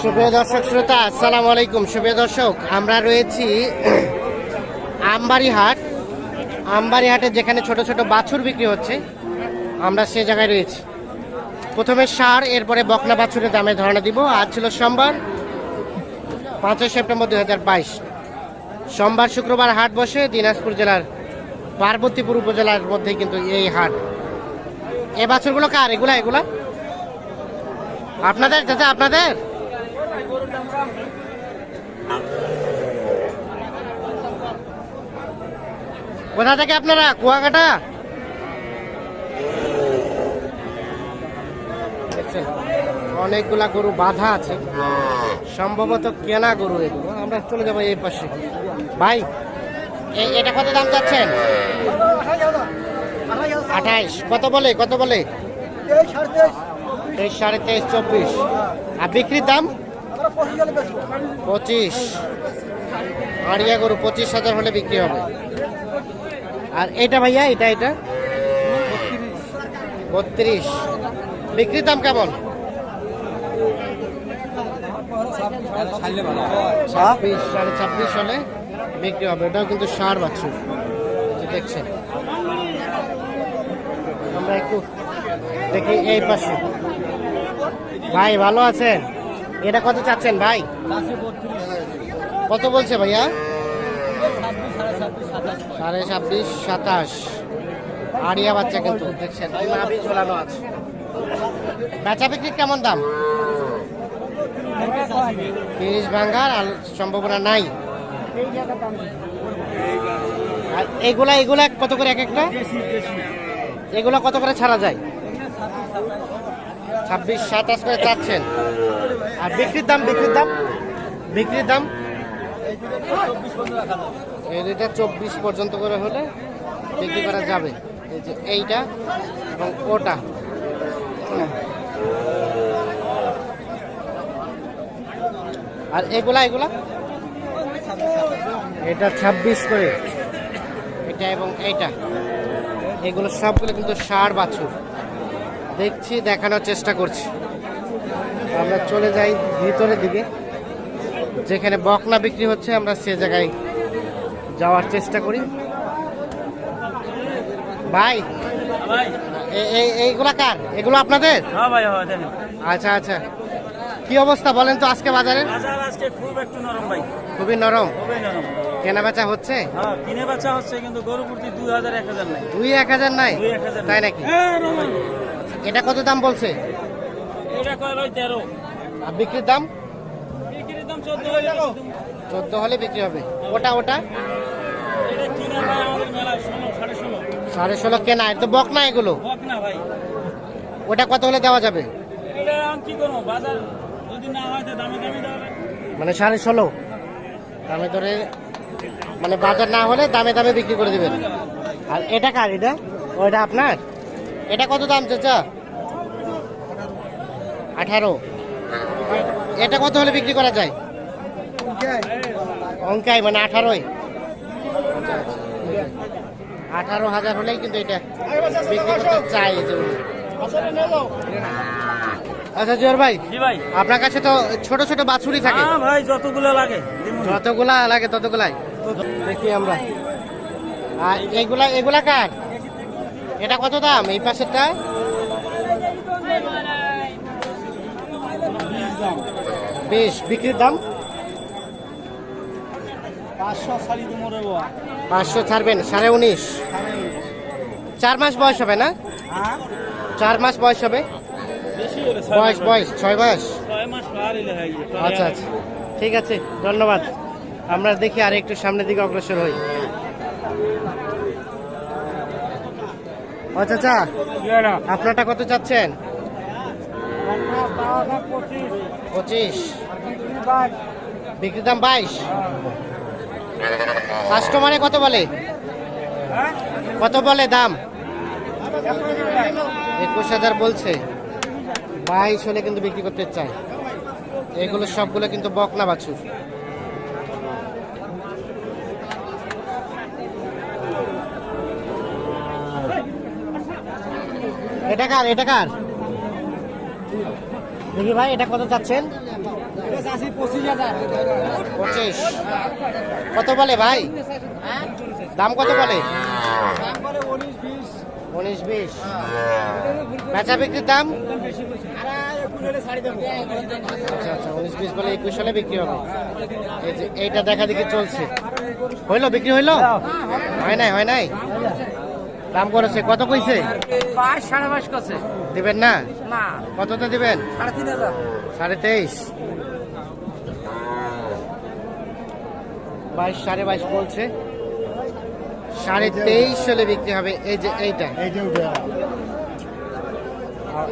সুপ্রিয় দর্শক শ্রোতা, আসসালামু আলাইকুম। সুপ্রিয় দর্শক, আমরা রয়েছি আমবাড়ি হাট আমবাড়ি হাটে যেখানে ছোট ছোট বাছুর বিক্রি হচ্ছে, আমরা সে জায়গায় রয়েছি। প্রথমে সার, এরপরে বকনা বাছুরের দামে ধারণা দিব। আজ ছিল সোমবার, পাঁচই সেপ্টেম্বর দুই হাজার বাইশ। সোমবার শুক্রবার হাট বসে দিনাজপুর জেলার পার্বতীপুর উপজেলার মধ্যেই কিন্তু এই হাট। এ বাছুরগুলো কার? এগুলা এগুলা? আপনাদের, চাচা, আপনাদের? কোথা থেকে আপনারা? কুয়াকাটা? অনেকগুলা গরু বাধা আছে। সম্ভবত কেনা গরু এগুলো। আমরা চলে যাব এই পাশে। ভাই এটা কত দাম চাচ্ছেন? আঠাইশ। কত বলে? কত বলে? তেইশ সাড়ে তেইশ, চব্বিশ। আর বিক্রির দাম? পঁচিশ। আড়িয়া গরু পঁচিশ হাজার হলে বিক্রি হবে। আর এটা ভাইয়া, এটা এটা? বত্রিশ। বিক্রির দাম কেমন? ছাব্বিশ, সাড়ে ছাব্বিশ হলে বিক্রি হবে। এটাও কিন্তু সার যে দেখছেন। আমরা একটু দেখি এই পাশে। ভাই, ভালো আছেন? এটা কত চাচ্ছেন ভাই? কত বলছে ভাইয়া? সাড়ে ছাব্বিশ, সাতাশ। আড়িয়া বাচ্চা কিন্তু, দেখছেন ঝোলানো আছে। বেচা বিক্রির কেমন দাম? তিরিশ ভাঙ্গার, আর সম্ভাবনা নাই। আর এগুলা এগুলা কত করে এক একটা? এগুলা কত করে ছাড়া যায়? ছাব্বিশ, সাতাশ করে চাচ্ছেন। আর বিক্রির দাম বিক্রির দাম? বিক্রির দাম? এই দুইটা চব্বিশ পর্যন্ত করে হলে বিক্রি করা যাবে। এই যে এইটা এবং ওটা। আর এগুলা এগুলা? এটা ছাব্বিশ করে। এটা এবং এইটা। এগুলো সবগুলো কিন্তু সার বাছুর। দেখছি দেখানোর চেষ্টা করছি। আমরা চলে যাই ভিতরের দিকে। যেখানে বকনা বিক্রি হচ্ছে আমরা সে জায়গায় যাওয়ার চেষ্টা করি। ভাই এইগুলা কার? এগুলো আপনাদের? হ্যাঁ হ্যাঁ আচ্ছা আচ্ছা। কি অবস্থা বলেন তো আজকে বাজারে আজকে খুব একটু নরম ভাই। খুবই নরম। কেনা বেচা হচ্ছে? হ্যাঁ কিনে বাচ্চা হচ্ছে কিন্তু গরু প্রতি দুই হাজার এক হাজার নাই। দুই এক হাজার নাই? তাই নাকি। এটা কত দাম বলছে? এটা তেরো। আর বিক্রির দাম? বিক্রির দাম চোদ্দ হলে বিক্রি হবে। ওটা ওটা? সাড়ে ষোলো কেনা এটা তো বক না এগুলো। ওটা কত হলে দেওয়া যাবে। মানে সাড়ে ষোলো। দামে ধরে মানে বাজার না হলে দামে দামে বিক্রি করে দিবেন। আর এটা কার এটা? ওইটা আপনার? এটা কত দাম চাচা? আঠারো। এটা কত হলে বিক্রি করা যায়? অঙ্কায় মানে আঠারোই। আঠারো হাজার হলেই কিন্তু এটা বিক্রি করতে চাই। আচ্ছা জোর ভাই ভাই। আপনার কাছে তো ছোট ছোট বাছুরি থাকে। হ্যাঁ ভাই যতগুলো লাগে যতগুলা লাগে ততগুলাই। দেখি আমরা। আর এগুলা এগুলা কার? এটা কত দাম? এই পাশেরটা? বেশ বিক্রির দাম? পাঁচশো ছাড়বেন সাড়ে উনিশ। চার মাস বয়স হবে না? হ্যাঁ? চার মাস বয়স হবে? বয়স বয়স ছয় মাস। আচ্ছা আচ্ছা। ঠিক আছে ধন্যবাদ। আমরা দেখি আর একটু সামনের দিকে অগ্রসর হই। ও চাচা আপনারটা কত চাচ্ছেন? পঁচিশ। বিক্রির দাম বাইশ। কাস্টমারে কত বলে? কত বলে দাম? একুশ হাজার বলছে। বাইশ হলে কিন্তু বিক্রি করতে চায়। এগুলো সবগুলো কিন্তু বকনা বাছুর। এটা কার? এটা কার? দেখি ভাই, এটা কত চাচ্ছেন? পঁচিশ। কত বলে ভাই? দাম কত বলে? উনিশ, বিশ। বেচা বিক্রির দাম? আচ্ছা আচ্ছা উনিশ, বিশ বলে একুশ হলে বিক্রি হবে। এইটা দেখা দেখি চলছে। হইল, বিক্রি হইল? হয় নাই হয় নাই? দাম করেছে কত কইছে? বাইশ সাড়ে বাইশ করছে দিবেন না? না। কততে দিবেন? সাড়ে তিন হাজার। সাড়ে তেইশ। বাইশ সাড়ে বাইশ বলছে। সাড়ে তেইশ হলে বিক্রি হবে এই যে এইটা।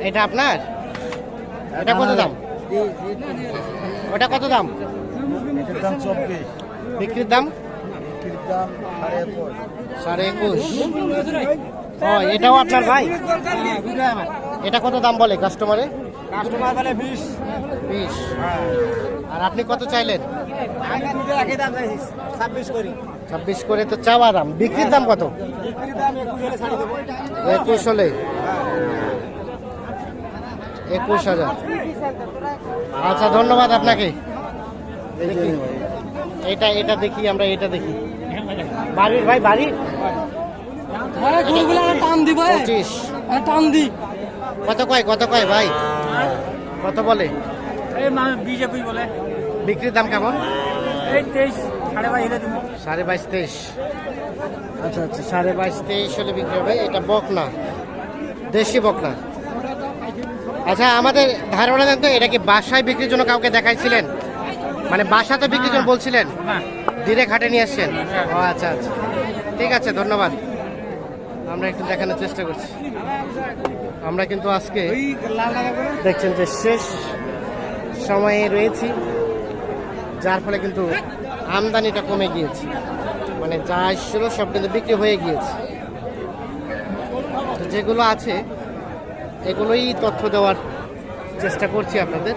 এটা আপনার? এটা কত দাম? ওটা কত দাম? বিক্রির দাম? সাড়ে একুশ। ও এটাও আপনার ভাই? এটা কত দাম বলে কাস্টমারে কাস্টমার বলে বিশ। বিশ। আর আপনি কত চাইলেন? ছাব্বিশ করি। ছাব্বিশ করে তো চাওয়া দাম। বিক্রির দাম কত? একুশ হলে একুশ হাজার। আচ্ছা ধন্যবাদ আপনাকে। এটা এটা দেখি আমরা এটা দেখি। বাড়ির ভাই বাড়ির টান পঁচিশ। টান দি। কত কয় কত কয় ভাই? কত বলে? বলে। বিক্রির দাম কেমন? এই তেইশ সাড়ে বাইশ তেইশ। আচ্ছা আচ্ছা সাড়ে বাইশ তেইশ হলে বিক্রি হবে। এটা বকনা। দেশি বকনা। আচ্ছা আমাদের ধারণা দেন তো এটা কি বাসায় বিক্রির জন্য কাউকে দেখাইছিলেন? মানে বাসাতে বিক্রি করে বলছিলেন? না ডিরেক্ট হাটে নিয়ে আসছেন? ও আচ্ছা আচ্ছা। ঠিক আছে ধন্যবাদ। আমরা একটু দেখানোর চেষ্টা করছি। আমরা কিন্তু আজকে দেখছেন যে শেষ সময়ে রয়েছি যার ফলে কিন্তু আমদানিটা কমে গিয়েছে। মানে যা এসেছিল সব কিন্তু বিক্রি হয়ে গিয়েছে। যেগুলো আছে এগুলোই তথ্য দেওয়ার চেষ্টা করছি আপনাদের।